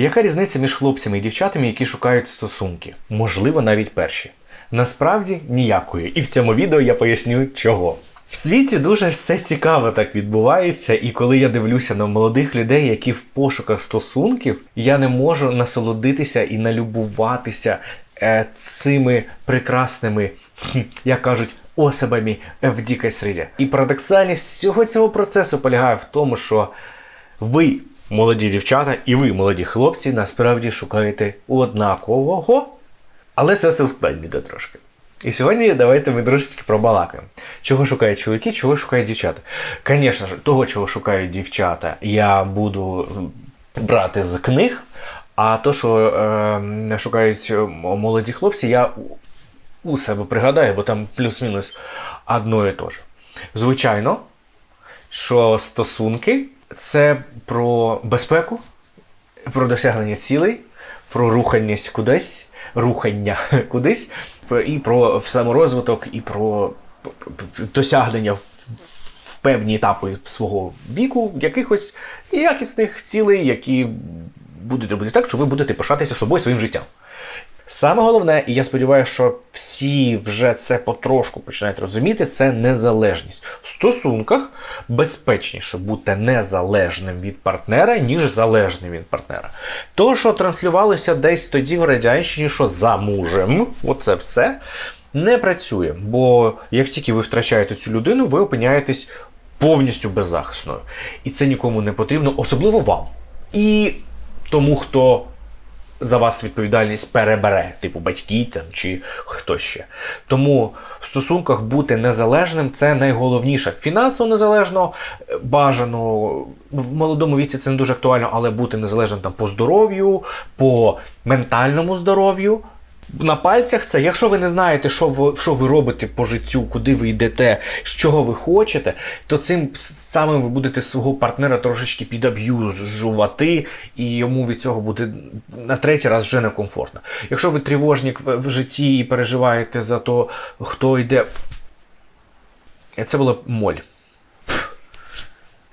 Яка різниця між хлопцями і дівчатами, які шукають стосунки? Можливо, навіть перші. Насправді ніякої. І в цьому відео я поясню, чого. В світі дуже все цікаво так відбувається, і коли я дивлюся на молодих людей, які в пошуках стосунків, я не можу насолодитися і налюбуватися е, цими прекрасними, як кажуть, особами в дикій середі. І парадоксальність всього цього процесу полягає в тому, що ви, молоді дівчата, і ви, молоді хлопці, насправді шукаєте однакового, але це все ускладнює трошки. І сьогодні давайте ми трошечки пробалакаємо. Чого шукають чоловіки, чого шукають дівчата. Звісно ж, того, чого шукають дівчата, я буду брати з книг, а то, що е, шукають молоді хлопці, я у- у себе пригадаю, бо там плюс-мінус одно і те ж. Звичайно, що стосунки це про безпеку, про досягнення цілей, про рухання кудись, рухання кудись, і про саморозвиток, і про досягнення в певні етапи свого віку якихось якісних цілей, які будуть робити так, що ви будете пишатися собою своїм життям. Саме головне, і я сподіваюся, що всі вже це потрошку починають розуміти, це незалежність. В стосунках безпечніше бути незалежним від партнера, ніж залежним від партнера. То, що транслювалося десь тоді в радянщині, що за мужем, оце все не працює. Бо як тільки ви втрачаєте цю людину, ви опиняєтесь повністю беззахисною. І це нікому не потрібно, особливо вам. І тому, хто за вас відповідальність перебере, типу батьки там чи хто ще. Тому в стосунках бути незалежним це найголовніше. Фінансово незалежно бажано в молодому віці це не дуже актуально, але бути незалежним там по здоров'ю, по ментальному здоров'ю. На пальцях це, якщо ви не знаєте, що ви, що ви робите по життю, куди ви йдете, з чого ви хочете, то цим самим ви будете свого партнера трошечки підаб'южувати, і йому від цього буде на третій раз вже некомфортно. Якщо ви тривожник в, житті і переживаєте за те, хто йде. Це була моль.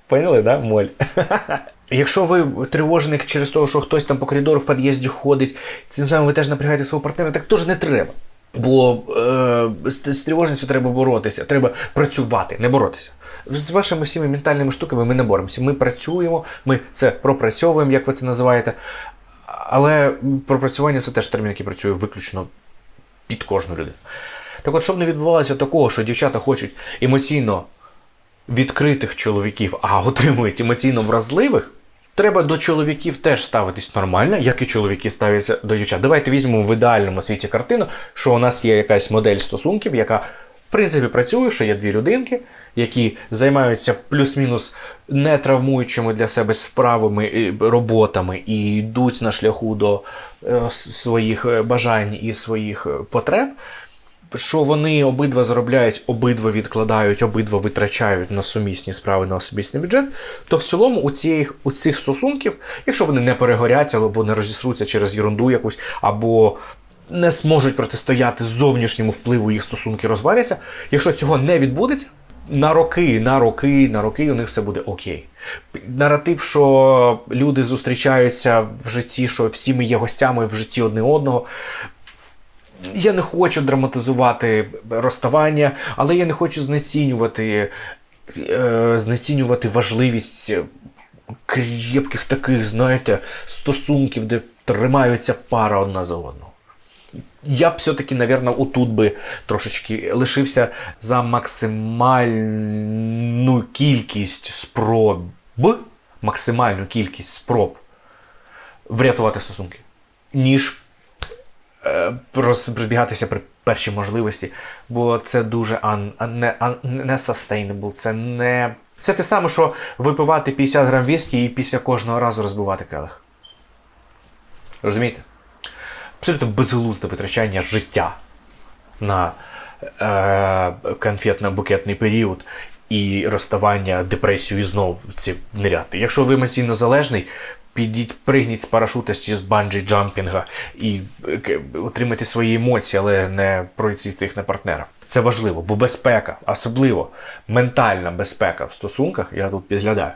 Поняли, да? Моль. Якщо ви тривожник через те, що хтось там по коридору в під'їзді ходить, цим самим ви теж напрягаєте свого партнера, так теж не треба. Бо е, з, тривожністю треба боротися, треба працювати, не боротися. З вашими всіми ментальними штуками ми не боремося. Ми працюємо, ми це пропрацьовуємо, як ви це називаєте. Але пропрацювання це теж термін, який працює виключно під кожну людину. Так от, щоб не відбувалося такого, що дівчата хочуть емоційно відкритих чоловіків, а отримують емоційно вразливих, треба до чоловіків теж ставитись нормально, як і чоловіки ставляться до дівчат. Давайте візьмемо в ідеальному світі картину, що у нас є якась модель стосунків, яка в принципі працює, що є дві людинки, які займаються плюс-мінус не травмуючими для себе справами, роботами і йдуть на шляху до е, своїх е, бажань і своїх е, потреб що вони обидва заробляють, обидва відкладають, обидва витрачають на сумісні справи на особистий бюджет, то в цілому у цих, у цих стосунків, якщо вони не перегорять або не розісруться через ерунду якусь, або не зможуть протистояти зовнішньому впливу їх стосунки розваляться, якщо цього не відбудеться. На роки, на роки, на роки у них все буде окей. Наратив, що люди зустрічаються в житті, що всі ми є гостями в житті одне одного. Я не хочу драматизувати розставання, але я не хочу знецінювати, е, знецінювати важливість крепких таких, знаєте, стосунків, де тримаються пара одна за одну. Я б все-таки, напевно, отут би трошечки лишився за максимальну кількість спроб, максимальну кількість спроб врятувати стосунки, ніж розбігатися при першій можливості, бо це дуже un, не, sustainable, це не. Це те саме, що випивати 50 грам віскі і після кожного разу розбивати келих. Розумієте? Абсолютно безглузде витрачання життя на е, конфетно-букетний період і розставання, депресію і знов в ці ниряти. Якщо ви емоційно залежний, підіть, пригніть з парашута чи з банджі джампінга і е, отримайте свої емоції, але не проїційте їх на партнера. Це важливо, бо безпека, особливо ментальна безпека в стосунках, я тут підглядаю,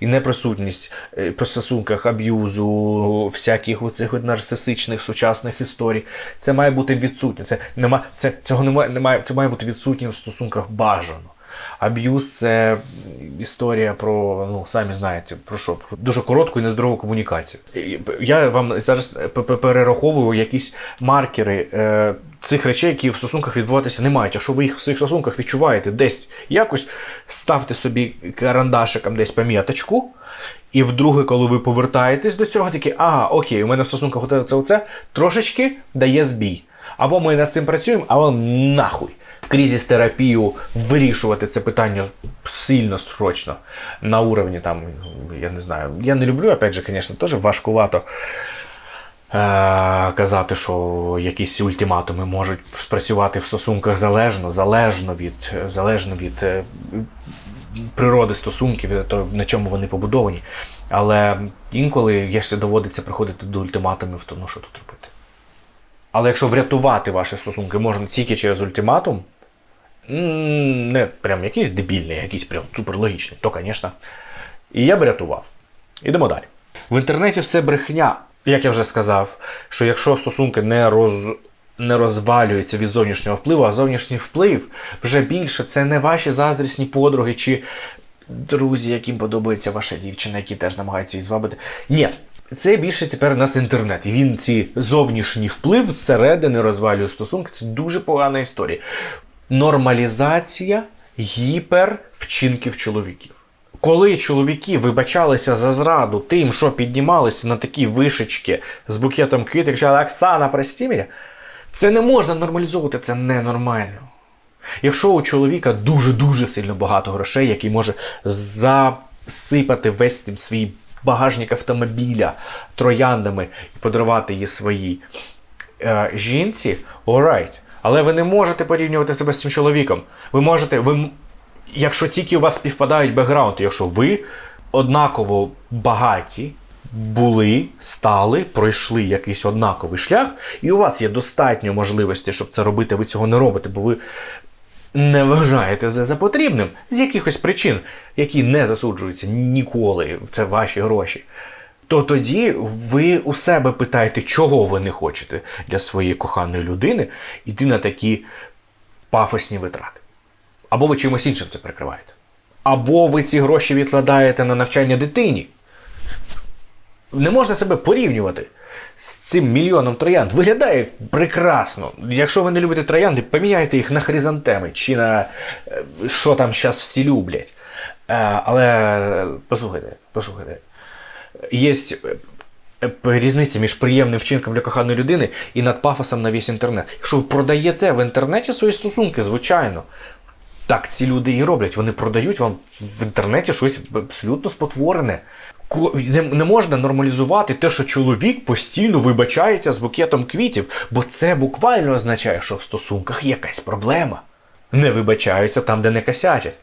і неприсутність е, при стосунках аб'юзу, всяких оцих нарцисичних сучасних історій. Це має бути відсутнє. Це нема, це цього немає, немає. Це має бути відсутнє в стосунках бажано. Аб'юз це історія про, ну самі знаєте, про що? Про дуже коротку і нездорову комунікацію. Я вам зараз перераховую якісь маркери е, цих речей, які в стосунках відбуватися не мають. Якщо ви їх в своїх стосунках відчуваєте десь якось, ставте собі карандашиком десь пам'яточку. І вдруге, коли ви повертаєтесь до цього, такі, ага, окей, у мене в стосунках це, оце трошечки дає збій. Або ми над цим працюємо, або нахуй. Крізіс терапію вирішувати це питання сильно срочно на уровні там, я не знаю. Я не люблю, опять же, звісно, теж важкувато е- казати, що якісь ультиматуми можуть спрацювати в стосунках залежно, залежно від, залежно від е, природи стосунків, того, на чому вони побудовані. Але інколи, якщо доводиться приходити до ультиматумів, то ну що тут робити? Але якщо врятувати ваші стосунки можна тільки через ультиматум, не прям якийсь дебільний, якийсь прям суперлогічний, то, звісно, і я б рятував. Ідемо далі. В інтернеті все брехня. Як я вже сказав, що якщо стосунки не роз. Не розвалюються від зовнішнього впливу, а зовнішній вплив вже більше. Це не ваші заздрісні подруги чи друзі, яким подобається ваша дівчина, які теж намагаються її звабити. Ні, це більше тепер у нас інтернет. І він ці зовнішній вплив зсередини розвалює стосунки. Це дуже погана історія. Нормалізація гіпервчинків чоловіків. Коли чоловіки вибачалися за зраду тим, що піднімалися на такі вишечки з букетом квіток, кричали Оксана, прости мене, це не можна нормалізовувати, це ненормально. Якщо у чоловіка дуже-дуже сильно багато грошей, який може засипати весь свій багажник автомобіля трояндами і подарувати її своїй е, жінці, alright. Але ви не можете порівнювати себе з цим чоловіком. Ви можете, ви, якщо тільки у вас співпадають бекграунди, якщо ви однаково багаті, були, стали, пройшли якийсь однаковий шлях, і у вас є достатньо можливості, щоб це робити, ви цього не робите, бо ви не вважаєте за потрібним з якихось причин, які не засуджуються ніколи, це ваші гроші. То тоді ви у себе питаєте, чого ви не хочете для своєї коханої людини йти на такі пафосні витрати. Або ви чимось іншим це прикриваєте. Або ви ці гроші відкладаєте на навчання дитині. Не можна себе порівнювати з цим мільйоном троянд. Виглядає прекрасно. Якщо ви не любите троянди, поміняйте їх на хризантеми чи на е, що там зараз всі люблять. Е, Але е, послухайте, послухайте. Є різниця між приємним вчинком для коханої людини і над пафосом на весь інтернет. Якщо ви продаєте в інтернеті свої стосунки, звичайно. Так ці люди і роблять. Вони продають вам в інтернеті щось абсолютно спотворене. Не, можна нормалізувати те, що чоловік постійно вибачається з букетом квітів, бо це буквально означає, що в стосунках якась проблема. Не вибачаються там, де не косячать.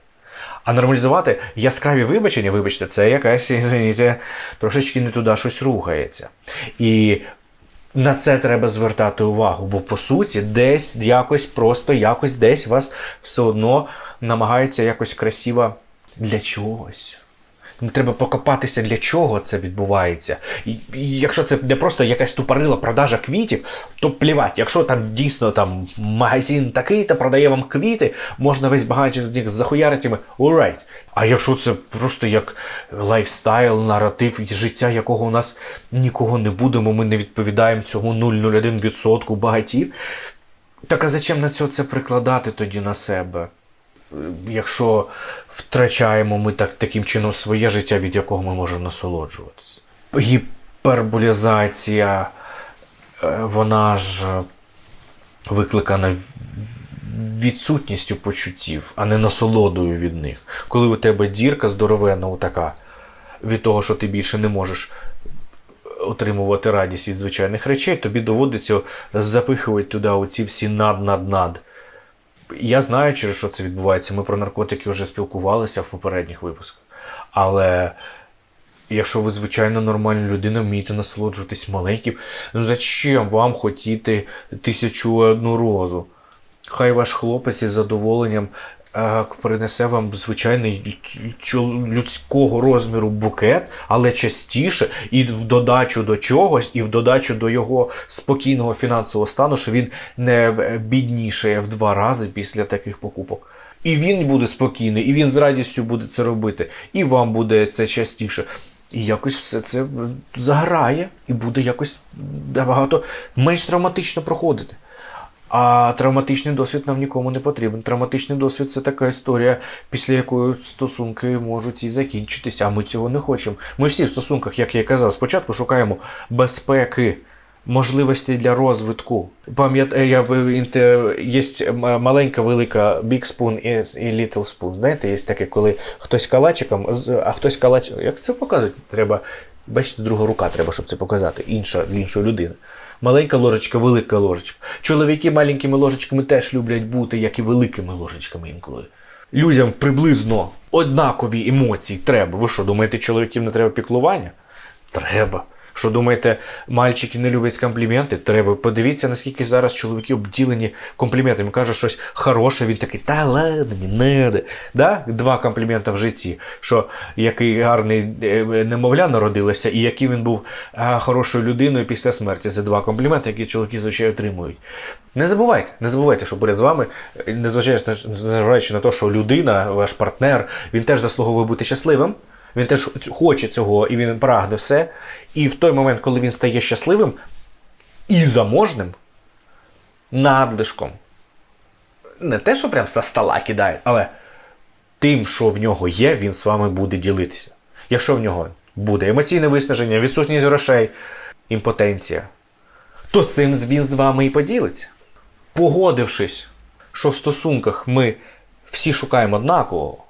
А нормалізувати яскраві вибачення, вибачте, це якась, извините, трошечки не туди щось рухається. І на це треба звертати увагу, бо по суті, десь якось просто якось десь вас все одно намагаються якось красиво для чогось. Треба покопатися, для чого це відбувається. І, і якщо це не просто якась тупорила продажа квітів, то плівать. Якщо там дійсно там магазин такий та продає вам квіти, можна весь багатший з них захуярити, alright. А якщо це просто як лайфстайл, наратив життя, якого у нас нікого не будемо, ми не відповідаємо цього 0,01% багатів. Так а зачем на це, це прикладати тоді на себе? Якщо втрачаємо ми так, таким чином своє життя, від якого ми можемо насолоджуватися. Гіперболізація, е, вона ж викликана відсутністю почуттів, а не насолодою від них. Коли у тебе дірка здоровенна, така, від того, що ти більше не можеш отримувати радість від звичайних речей, тобі доводиться запихувати туди оці всі над-над-над. Я знаю, через що це відбувається. Ми про наркотики вже спілкувалися в попередніх випусках. Але Якщо ви звичайно нормальна людина, вмієте насолоджуватись маленьким, ну зачем вам хотіти тисячу одну розу? Хай ваш хлопець із задоволенням принесе вам звичайний людського розміру букет, але частіше, і в додачу до чогось, і в додачу до його спокійного фінансового стану, що він не е, біднішає в два рази після таких покупок. І він буде спокійний, і він з радістю буде це робити, і вам буде це частіше. І якось все це е, заграє, і буде якось набагато менш травматично проходити. А травматичний досвід нам нікому не потрібен. Травматичний досвід це така історія, після якої стосунки можуть і закінчитися, а ми цього не хочемо. Ми всі в стосунках, як я казав, спочатку шукаємо безпеки, можливості для розвитку. Пам'ятаю, я є маленька, велика big spoon і, little spoon. Знаєте, є таке, коли хтось калачиком, а хтось калач. Як це показують? Треба. Бачите, друга рука треба, щоб це показати. Інша для іншої людини. Маленька ложечка, велика ложечка. Чоловіки маленькими ложечками теж люблять бути, як і великими ложечками інколи. Людям приблизно однакові емоції треба. Ви що, думаєте, чоловіків не треба піклування? Треба. Що думаєте, мальчики не люблять компліменти? Треба. Подивіться, наскільки зараз чоловіки обділені компліментами. Каже щось хороше, він такий, та ладно, не надо. Да? Два комплімента в житті. Що який гарний е, немовля народилося, і який він був хорошою людиною після смерті. Це два компліменти, які чоловіки звичайно отримують. Не забувайте, не забувайте, що поряд з вами, е, незважаючи на те, що людина, ваш партнер, він теж заслуговує бути щасливим. Він теж хоче цього і він прагне все. І в той момент, коли він стає щасливим і заможним, надлишком. Не те, що прям со стола кидає, але тим, що в нього є, він з вами буде ділитися. Якщо в нього буде емоційне виснаження, відсутність грошей, імпотенція, то цим він з вами і поділиться. Погодившись, що в стосунках ми всі шукаємо однакового,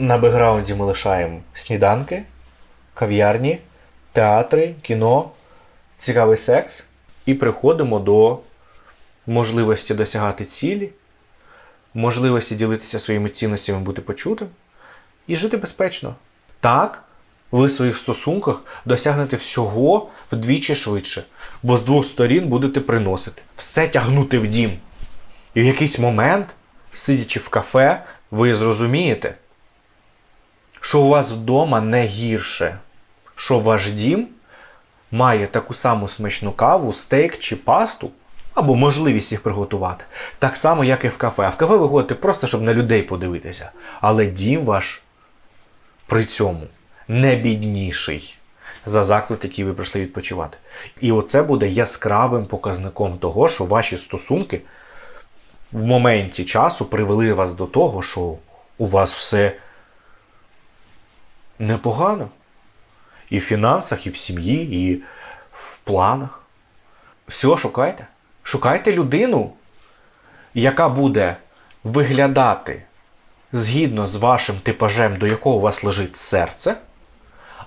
на бекграунді ми лишаємо сніданки, кав'ярні, театри, кіно, цікавий секс і приходимо до можливості досягати цілі, можливості ділитися своїми цінностями, бути почутим і жити безпечно. Так, ви в своїх стосунках досягнете всього вдвічі швидше, бо з двох сторін будете приносити, все тягнути в дім. І в якийсь момент, сидячи в кафе, ви зрозумієте, що у вас вдома не гірше, що ваш дім має таку саму смачну каву, стейк чи пасту, або можливість їх приготувати, так само, як і в кафе. А в кафе ви ходите просто, щоб на людей подивитися. Але дім ваш при цьому не бідніший за заклад, який ви прийшли відпочивати. І оце буде яскравим показником того, що ваші стосунки в моменті часу привели вас до того, що у вас все непогано. І в фінансах, і в сім'ї, і в планах. Все, шукайте. Шукайте людину, яка буде виглядати згідно з вашим типажем, до якого у вас лежить серце.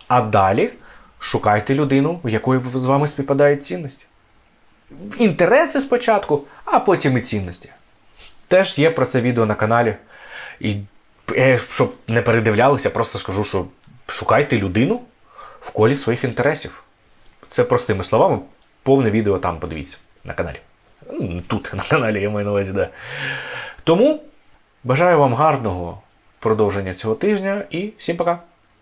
А далі шукайте людину, у якої з вами співпадають цінності. Інтереси спочатку, а потім і цінності. Теж є про це відео на каналі. І е, щоб не передивлялися, просто скажу, що шукайте людину в колі своїх інтересів. Це простими словами, повне відео там подивіться на каналі. Ну, Тут, на каналі, я маю на увазі, да. Тому бажаю вам гарного продовження цього тижня і всім пока!